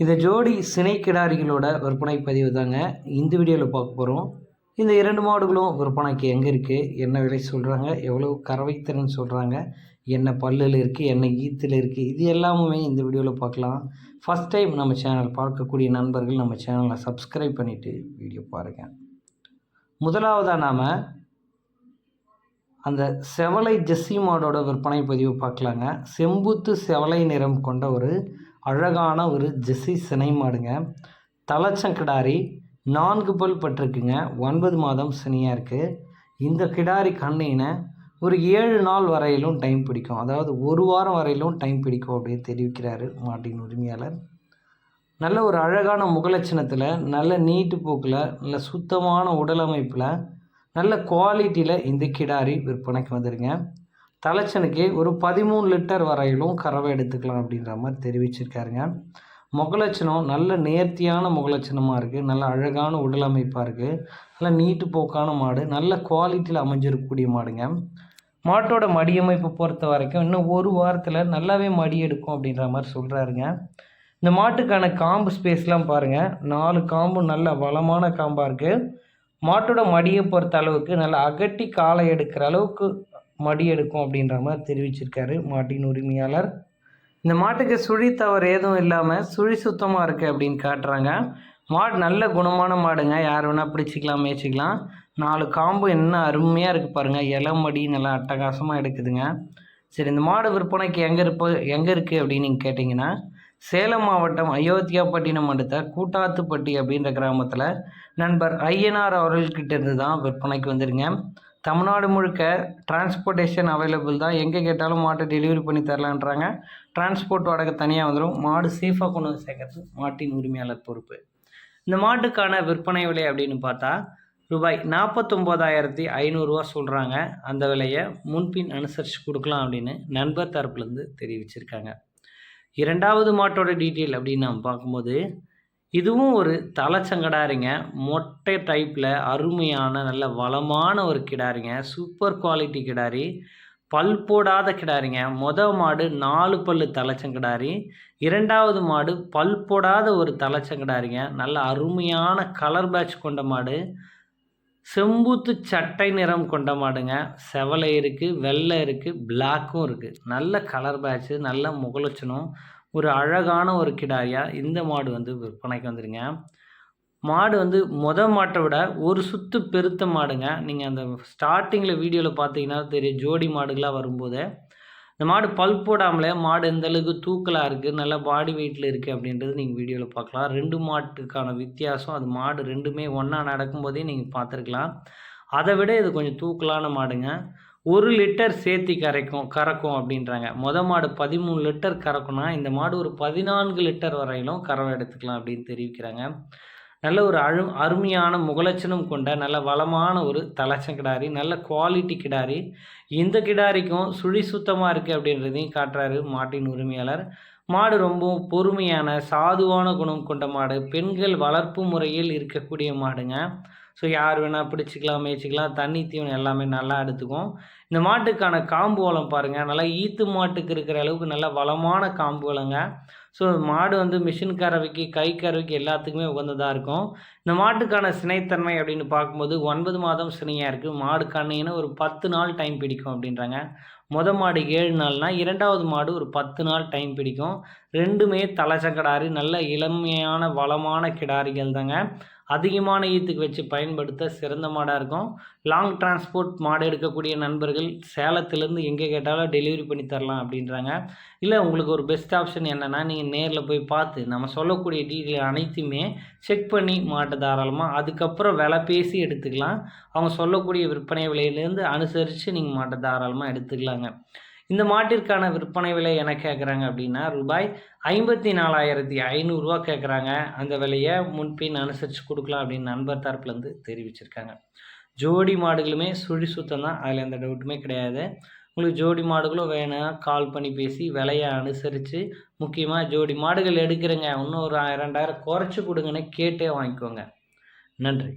இந்த ஜோடி சினை கிடாரிகளோட விற்பனை பதிவு தாங்க இந்த வீடியோவில் பார்க்க போகிறோம் இந்த இரண்டு மாடுகளும் விற்பனைக்கு எங்கே இருக்குது என்ன விலை சொல்கிறாங்க எவ்வளோ கறவைத்திறன் சொல்கிறாங்க என்ன பல்லில் இருக்குது என்ன ஈத்தில் இருக்குது இது எல்லாமே இந்த வீடியோவில் பார்க்கலாம். ஃபஸ்ட் டைம் நம்ம சேனல் பார்க்கக்கூடிய நண்பர்கள் நம்ம சேனலை சப்ஸ்கிரைப் பண்ணிவிட்டு வீடியோ பாருங்கள் முதலாவதாக நாம் அந்த செவலை ஜெஸ்ஸி மாடோட விற்பனை பதிவு பார்க்கலாங்க. செம்புத்து செவலை நிறம் கொண்ட ஒரு அழகான ஒரு ஜெஸ்ஸி சினை மாடுங்க. தலைச்சங்கிடாரி நான்கு பல் பட்டிருக்குங்க. ஒன்பது மாதம் சினியாக இருக்குது இந்த கிடாரி கண்ணினை ஒரு ஏழு நாள் வரையிலும் டைம் பிடிக்கும். அதாவது ஒரு வாரம் வரையிலும் டைம் பிடிக்கும் அப்படின்னு தெரிவிக்கிறாரு மாட்டின் உரிமையாளர். நல்ல ஒரு அழகான முகலட்சணத்தில் நல்ல நீட்டு போக்கில் நல்ல சுத்தமான உடலமைப்பில் நல்ல குவாலிட்டியில் இந்த கிடாரி விற்பனைக்கு வந்துடுங்க தலைச்சனுக்கு ஒரு பதிமூணு லிட்டர் வரையிலும் கறவை எடுத்துக்கலாம் அப்படின்ற மாதிரி தெரிவிச்சிருக்காருங்க. முகலட்சணம் நல்ல நேர்த்தியான முகலட்சணமாக இருக்குது நல்ல அழகான உடல் அமைப்பாக இருக்குது நல்ல நீட்டு போக்கான மாடு. நல்ல குவாலிட்டியில் அமைஞ்சிருக்கக்கூடிய மாடுங்க. மாட்டோட மடியமைப்பு பொறுத்த வரைக்கும் இன்னும் ஒரு வாரத்தில் நல்லாவே மடி எடுக்கும் அப்படின்ற மாதிரி சொல்கிறாருங்க இந்த மாட்டுக்கான காம்பு ஸ்பேஸ்லாம் பாருங்கள் நாலு காம்பு நல்ல வளமான காம்பாக இருக்குது மாட்டோட மடியை பொறுத்த அளவுக்கு நல்லா அகட்டி காலை எடுக்கிற அளவுக்கு மடி எடுக்கும் அப்படின்ற மாதிரி தெரிவிச்சிருக்காரு மாட்டின் உரிமையாளர். இந்த மாட்டுக்கு சுழி தவறு எதுவும் இல்லாமல் சுழி சுத்தமாக இருக்குது அப்படின்னு காட்டுறாங்க. மாடு நல்ல குணமான மாடுங்க. யார் வேணால் பிடிச்சிக்கலாம் மேய்ச்சிக்கலாம். நாலு காம்பு என்ன அருமையாக இருக்குது பாருங்கள் இலை மடி நல்லா அட்டகாசமாக எடுக்குதுங்க. சரி இந்த மாடு விற்பனைக்கு எங்கே இருப்ப எங்கே இருக்குது அப்படின்னு நீங்கள் கேட்டிங்கன்னா சேலம் மாவட்டம் அயோத்தியாப்பட்டினம் அடுத்த கூட்டாத்துப்பட்டி அப்படின்ற கிராமத்தில் நண்பர் ஐயனார் அவர்கள்கிட்ட இருந்து தான் விற்பனைக்கு வந்துருங்க தமிழ்நாடு முழுக்க டிரான்ஸ்போர்ட்டேஷன் அவைலபிள் தான். எங்கே கேட்டாலும் மாட்டை டெலிவரி பண்ணி தரலான்றாங்க. டிரான்ஸ்போர்ட் வாடகை தனியாக வந்துடும் மாடு சேஃபாக கொண்டு வந்து சேர்க்கறது மாட்டின் உரிமையாளர் பொறுப்பு. இந்த மாட்டுக்கான விற்பனை விலை அப்படின்னு பார்த்தா ரூபாய் நாற்பத்தொம்போதாயிரத்தி ஐநூறுரூவா சொல்கிறாங்க அந்த விலையை முன்பின் அனுசரித்து கொடுக்கலாம் அப்படின்னு நண்பர் தரப்புலேருந்து தெரிவிச்சிருக்காங்க. இரண்டாவது மாட்டோட டீட்டெயில் அப்படின்னு நம்ம பார்க்கும்போது இதுவும் ஒரு தலைச்சங்கடாரிங்க மொட்டை டைப்பில் அருமையான நல்ல வளமான ஒரு கிடாரிங்க சூப்பர் குவாலிட்டி கிடாரி பல் போடாத கிடாரிங்க மொத மாடு நாலு பல் தலைச்சங்கடாரி இரண்டாவது மாடு பல் போடாத ஒரு தலைச்சங்கடாரிங்க நல்ல அருமையான கலர் பேட்ச் கொண்ட மாடு. செம்பூத்து சட்டை நிறம் கொண்ட மாடுங்க. செவலை இருக்குது வெள்ளை இருக்குது பிளாக்கும் இருக்குது நல்ல கலர் பேட்ச்சு நல்ல முகலட்சணம். ஒரு அழகான ஒரு கிடாரியாக இந்த மாடு வந்து விற்பனைக்கு வந்துடுங்க மாடு வந்து மொத மாட்டை விட ஒரு சுத்து பெருத்த மாடுங்க. நீங்கள் அந்த ஸ்டார்டிங்கில் வீடியோவில் பார்த்தீங்கன்னா தெரியும் ஜோடி மாடுகளாக வரும்போது. இந்த மாடு பல் போடாமலே மாடு எந்த அளவுக்கு தூக்கலாக இருக்குது நல்ல பாடி வெயிட்டில் இருக்குது அப்படின்றது நீங்கள் வீடியோவில் பார்க்கலாம். ரெண்டு மாட்டுக்கான வித்தியாசம் அது மாடு ரெண்டுமே ஒன்றா நடக்கும்போதே நீங்கள் பார்த்துருக்கலாம். அதை விட இது கொஞ்சம் தூக்கலான மாடுங்க. ஒரு லிட்டர் சேர்த்தி கரைக்கும் கறக்கும் அப்படின்றாங்க. மொத மாடு பதிமூணு லிட்டர் கறக்கும்னா இந்த மாடு ஒரு பதினான்கு லிட்டர் வரையிலும் கறவை எடுத்துக்கலாம் அப்படின்னு தெரிவிக்கிறாங்க. நல்ல ஒரு அழு அருமையான முகலட்சணம் கொண்ட நல்ல வளமான ஒரு தலைச்சம் கிடாரி நல்ல குவாலிட்டி கிடாரி. இந்த கிடாரிக்கும் சுழி சுத்தமாக இருக்குது அப்படின்றதையும் காட்டுறாரு மாட்டின் உரிமையாளர். மாடு ரொம்ப பொறுமையான சாதுவான குணம் கொண்ட மாடு. பெண்கள் வளர்ப்பு முறையில் இருக்கக்கூடிய மாடுங்க. ஸோ யார் வேணால் பிடிச்சிக்கலாம் மேய்ச்சிக்கலாம் தண்ணி தீவனம் எல்லாமே நல்லா எடுத்துக்கும் இந்த மாட்டுக்கான காம்பு வளம் பாருங்கள் நல்லா ஈத்து மாட்டுக்கு இருக்கிற அளவுக்கு நல்ல வளமான காம்பு வளங்க ஸோ மாடு வந்து மிஷின் கறவைக்கு கை கறவைக்கு எல்லாத்துக்குமே உகந்ததாக இருக்கும். இந்த மாட்டுக்கான சினைத்தன்மை அப்படின்னு பார்க்கும்போது ஒன்பது மாதம் சினையாக இருக்குது மாடு கண்ணின்னு ஒரு பத்து நாள் டைம் பிடிக்கும் அப்படின்றாங்க. மொத மாடு ஏழு நாள்னா இரண்டாவது மாடு ஒரு பத்து நாள் டைம் பிடிக்கும். ரெண்டுமே தலைச்சக்கடாரி நல்ல இளமையான வளமான கிடாரிகள் தாங்க அதிகமான ஈத்துக்கு வச்சு பயன்படுத்த சிறந்த மாடாக இருக்கும். லாங் டிரான்ஸ்போர்ட் மாடு எடுக்கக்கூடிய நண்பர்கள் சேலத்துலேருந்து எங்கே கேட்டாலும் டெலிவரி பண்ணி தரலாம் அப்படின்றாங்க. இல்லை உங்களுக்கு ஒரு பெஸ்ட் ஆப்ஷன் என்னென்னா நீங்கள் நேரில் போய் பார்த்து நம்ம சொல்லக்கூடிய டீட்டெயில் அனைத்துமே செக் பண்ணி மாட்ட தாராளமாக அதுக்கப்புறம் விலை பேசி எடுத்துக்கலாம். அவங்க சொல்லக்கூடிய விற்பனை விலையிலேருந்து அனுசரித்து நீங்கள் மாட்டை தாராளமாக எடுத்துக்கலாங்க. இந்த மாட்டிற்கான விற்பனை விலை என்ன கேட்குறாங்க அப்படின்னா ரூபாய் ஐம்பத்தி நாலாயிரத்தி ஐநூறுரூவா கேட்குறாங்க அந்த விலையை முன்பின் அனுசரித்து கொடுக்கலாம் அப்படின்னு நண்பர் தரப்புலேருந்து தெரிவிச்சிருக்காங்க. ஜோடி மாடுகளுமே சுழி சுத்தம் தான். அதில் எந்த டவுட்டுமே கிடையாது. உங்களுக்கு ஜோடி மாடுகளும் வேணும் கால் பண்ணி பேசி விலையை அனுசரித்து முக்கியமாக ஜோடி மாடுகள் எடுக்கிறேங்க. இன்னும் ஒரு ரெண்டாயிரம் குறைச்சி கொடுங்கன்னு கேட்டே வாங்கிக்கோங்க. நன்றி.